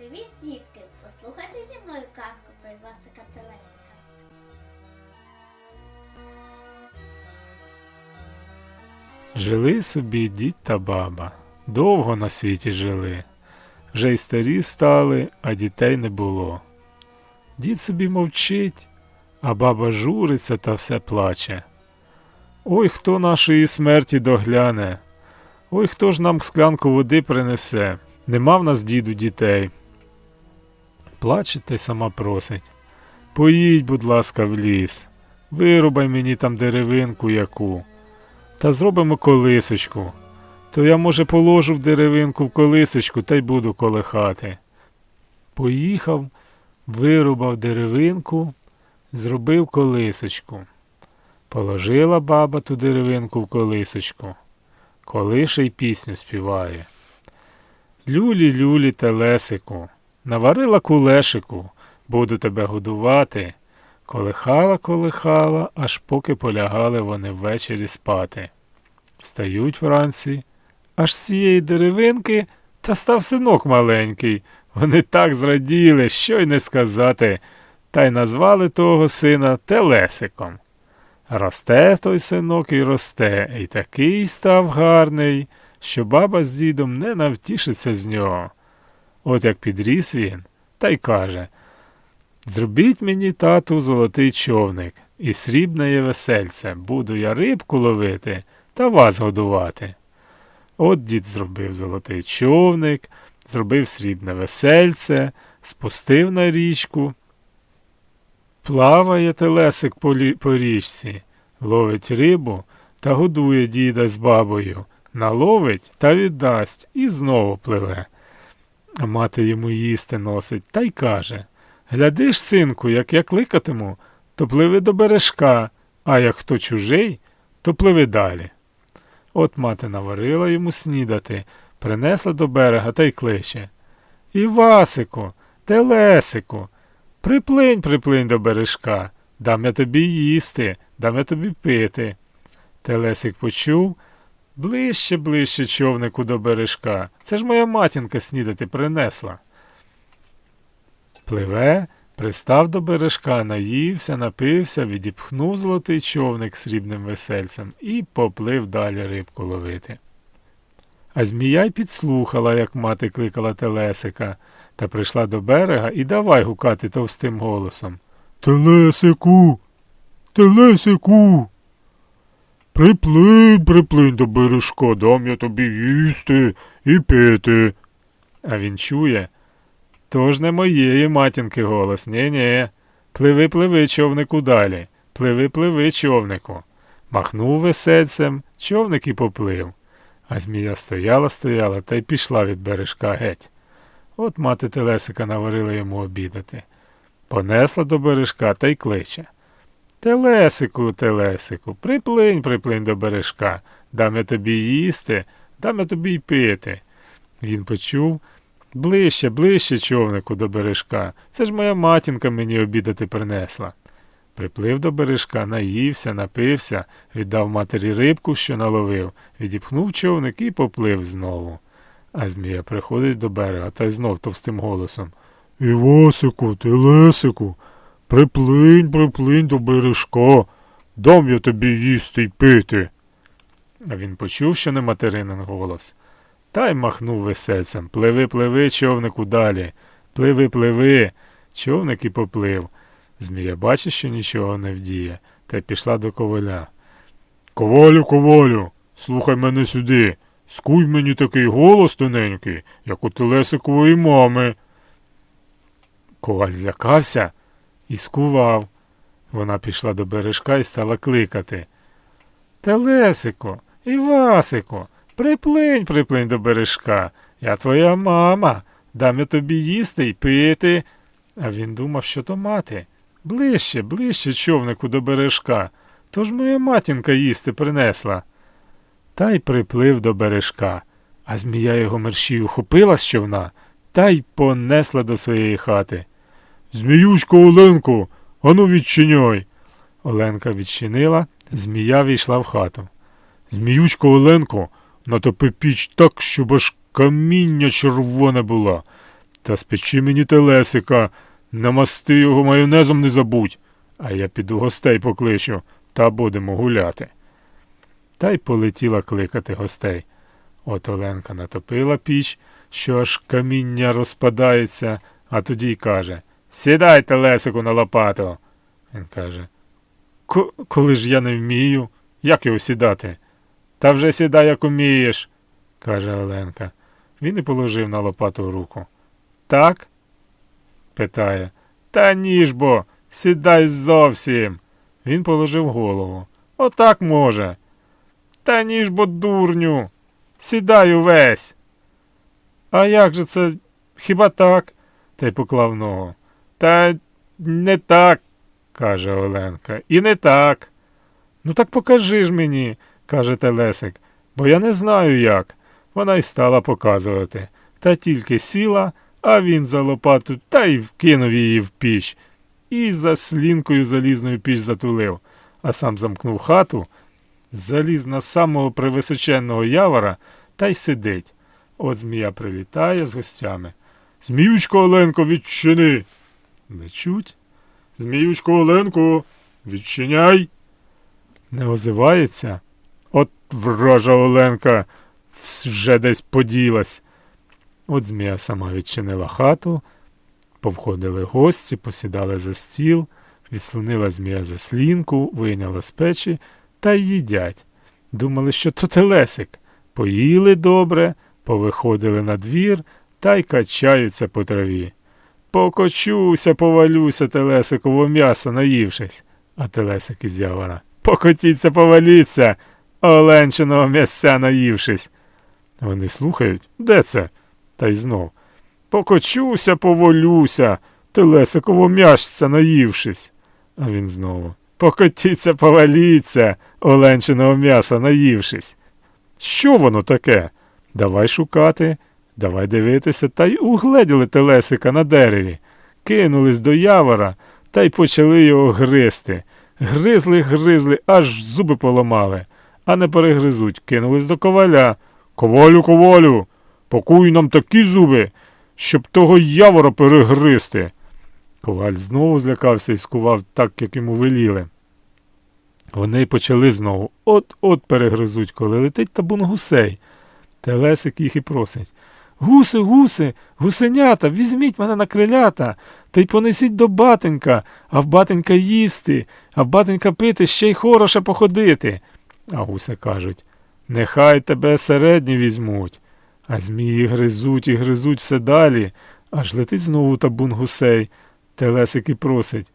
Привіт, дітки! Послухайте зі мною казку про Івасика Телесика. Жили собі дід та баба. Довго на світі жили. Вже й старі стали, а дітей не було. Дід собі мовчить, а баба журиться та все плаче. Ой, хто нашої смерті догляне? Ой, хто ж нам склянку води принесе? Нема в нас діду дітей. Плаче та й сама просить. Поїдь, будь ласка, в ліс, вирубай мені там деревинку яку. Та зробимо колисочку. То я, може, положу в деревинку в колисочку та й буду колихати. Поїхав, вирубав деревинку, зробив колисочку. Положила баба ту деревинку в колисочку. Колише й пісню співає. Люлі, люлі, телесику, наварила кулешику, буду тебе годувати. Колихала, колихала, аж поки полягали вони ввечері спати. Встають вранці, аж з цієї деревинки та став синок маленький. Вони так зраділи, що й не сказати, та й назвали того сина Телесиком. Росте той синок і росте, і такий став гарний, що баба з дідом не навтішиться з нього. От як підріс він, та й каже Зробіть мені, тату, золотий човник, і срібне є весельце, буду я рибку ловити та вас годувати. От дід зробив золотий човник, зробив срібне весельце, спустив на річку. Плаває телесик по, лі- по річці, ловить рибу та годує діда з бабою, наловить та віддасть і знову пливе. А мати йому їсти носить та й каже Глядиш, синку, як я кликатиму, то пливи до бережка, а як хто чужий, то пливи далі. От мати наварила йому снідати, принесла до берега та й кличе. Івасику, Телесику, приплинь, приплинь до бережка, дам я тобі їсти, дам я тобі пити. Телесик почув, ближче, ближче човнику до бережка. Це ж моя матінка снідати принесла. Пливе, пристав до бережка, наївся, напився, відіпхнув золотий човник срібним весельцем і поплив далі рибку ловити. А змія й підслухала, як мати кликала Телесика, та прийшла до берега і давай гукати товстим голосом. Телесику, Телесику. Приплинь, приплинь до бережка, дам я тобі їсти і пити. А він чує, то ж не моєї матінки голос, ні-ні. Пливи, пливи, човнику далі. Пливи, пливи, човнику. Махнув весельцем, човник і поплив. А змія стояла, стояла та й пішла від бережка геть. От мати Телесика наварила йому обідати. Понесла до бережка та й кличе. Телесику, Телесику, приплинь, приплинь до бережка, дам я тобі їсти, дам я тобі й пити. Він почув, Ближче, ближче, човнику, до бережка. Це ж моя матінка мені обідати принесла. Приплив до бережка, наївся, напився, віддав матері рибку, що наловив, відіпхнув човник і поплив знову. А змія приходить до берега та й знов товстим голосом. Івасику, телесику, приплинь, приплинь до бережка, дам я тобі їсти й пити. А він почув, що не материнин голос. Та й махнув весельцем. Пливи, пливи, човнику далі. Пливи, пливи. Човник і поплив. Змія бачить, що нічого не вдіє, та й пішла до коваля. Ковалю, ковалю, слухай мене сюди. Скуй мені такий голос тоненький, як у телесикової мами. Коваль злякався і скував. Вона пішла до бережка і стала кликати. Телесико, Івасико, Приплинь, приплинь до бережка. Я твоя мама. Дам я тобі їсти й пити. А він думав, що то мати. Ближче, ближче човнику до бережка. То ж моя матінка їсти принесла. Та й приплив до бережка, а змія його мерщію хопила з човна та й понесла до своєї хати. Зміючко, Оленко, ану відчиняй. Оленка відчинила, змія війшла в хату. Зміючко, Оленко, натопи піч так, щоб аж каміння червоне було. Та спечи мені телесика, намасти його майонезом не забудь, а я піду гостей покличу, та будемо гуляти. Та й полетіла кликати гостей. От Оленка натопила піч, що аж каміння розпадається, а тоді й каже Сідайте, Лесику, на лопату. Він каже Коли ж я не вмію, як його сідати? Та вже сідай, як умієш, каже Оленка. Він і положив на лопату руку. Так? питає. Та ні ж бо, сідай зовсім. Він положив голову. Отак може. Та ні ж бо, дурню. Сідай увесь. А як же це? Хіба так? Та й поклав ногу. Та не так, каже Оленка. І не так. Ну так покажи ж мені, каже Телесик, бо я не знаю як. Вона й стала показувати. Та тільки сіла, а він за лопату та й вкинув її в піч. І за слінкою залізною піч затулив, а сам замкнув хату, заліз на самого превисоченного явора та й сидить. От змія прилітає з гостями. Зміючко Оленко, відчини. Не Зміючко Оленко, відчиняй. Не озивається. От вража Оленка вже десь поділась. От змія сама відчинила хату, повходили гості, посідали за стіл, відслонила змія заслінку, вийняла з печі та й їдять. Думали, що то телесик. Поїли добре, повиходили на двір та й качаються по траві. Покочуся, повалюся, телесиково м'ясо, наївшись. А телесик із явора. Покотіться, поваліться, оленчиного м'ясця наївшись. Вони слухають, де це? Та й знов. Покочуся, поволюся, телесиково м'ясця наївшись. А він знову. Покотіться, поваліться, оленчиного м'яса наївшись. Що воно таке? Давай шукати, давай дивитися, та й угледіли телесика на дереві, кинулись до явора та й почали його гризти. Гризли, гризли, аж зуби поламали, а не перегризуть, кинулись до коваля. Ковалю, ковалю, покуй нам такі зуби, щоб того явора перегризти. Коваль знову злякався і скував так, як йому веліли. Вони почали знову. От-от перегризуть, коли летить табун гусей. Телесик їх і просить. Гуси, гуси, гусенята, візьміть мене на крилята, та й понесіть до батенька, а в батенька їсти, а в батенька пити, ще й хороше походити. А гуси кажуть Нехай тебе середні візьмуть. А змії гризуть і гризуть все далі, аж летить знову табун гусей. Телесик і просить.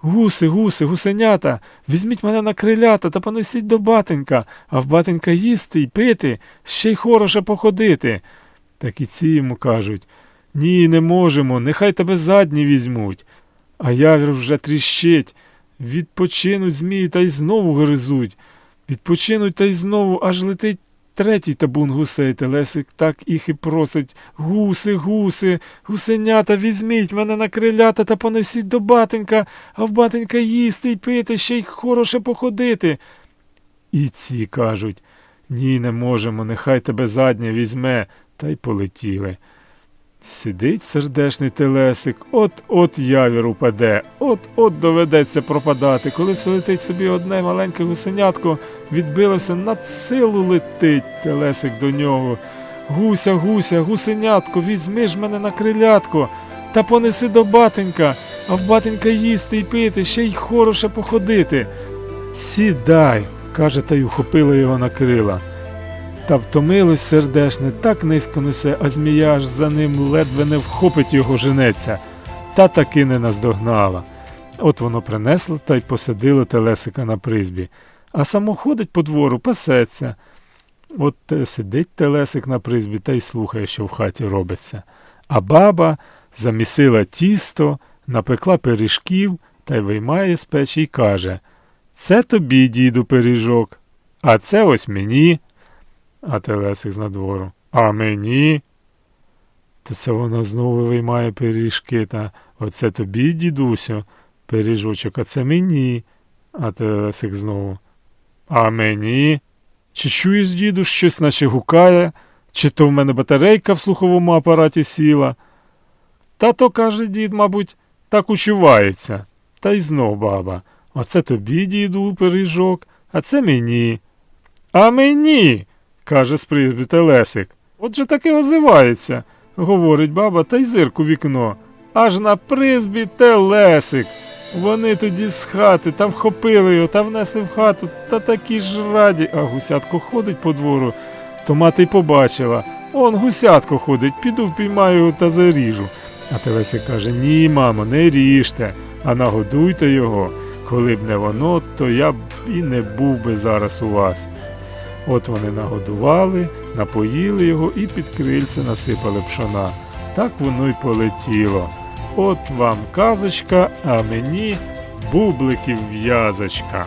Гуси, гуси, гусенята, візьміть мене на крилята та понесіть до батенька, а в батенька їсти й пити, ще й хороше походити. Так і ці йому кажуть Ні, не можемо, нехай тебе задні візьмуть. А явір вже тріщить. Відпочинуть змії та й знову гризуть. Відпочинуть та й знову аж летить третій табун гусей. Телесик так їх і просить Гуси, гуси, гусенята, візьміть мене на крилята та понесіть до батенька, а в батенька їсти й пити, ще й хороше походити. І ці кажуть ні, не можемо, нехай тебе заднє візьме, та й полетіли. Сидить сердешний телесик, от-от явір упаде, от-от доведеться пропадати. Коли це летить собі одне маленьке гусенятко, відбилося над силу летить телесик до нього. Гуся, гуся, гусенятко, візьми ж мене на крилятко, та понеси до батенька, а в батенька їсти й пити, ще й хороше походити. Сідай, каже, та й ухопила його на крила. Та втомилось сердешне, так низько несе, а змія аж за ним ледве не вхопить його женеться, та таки не наздогнала. От воно принесло та й посадило телесика на призбі, а само ходить по двору, пасеться. От е, сидить телесик на призбі та й слухає, що в хаті робиться. А баба замісила тісто, напекла пиріжків та й виймає з печі й каже Це тобі, діду, пиріжок, а це ось мені. А телесик з надвору. А мені? То це вона знову виймає пиріжки та оце тобі, дідусю, пиріжочок, а це мені. А телесик знову. А мені? Чи чуєш, діду, щось наче гукає, чи то в мене батарейка в слуховому апараті сіла? Та то, каже дід, мабуть, так учувається. Та й знов баба. Оце тобі, діду, пиріжок, а це мені. А мені, каже з призьби Телесик. Отже таки озивається, говорить баба та й зирк у вікно. Аж на призбі Телесик. Вони тоді з хати та вхопили його та внесли в хату, та такі ж раді, а гусятко ходить по двору. То мати й побачила. Он гусятко ходить, піду впіймаю його та заріжу. А Телесик каже: Ні, мамо, не ріжте, а нагодуйте його. Коли б не воно, то я б і не був би зараз у вас. От вони нагодували, напоїли його і під крильце насипали пшона. Так воно й полетіло. От вам казочка, а мені бубликів в'язочка.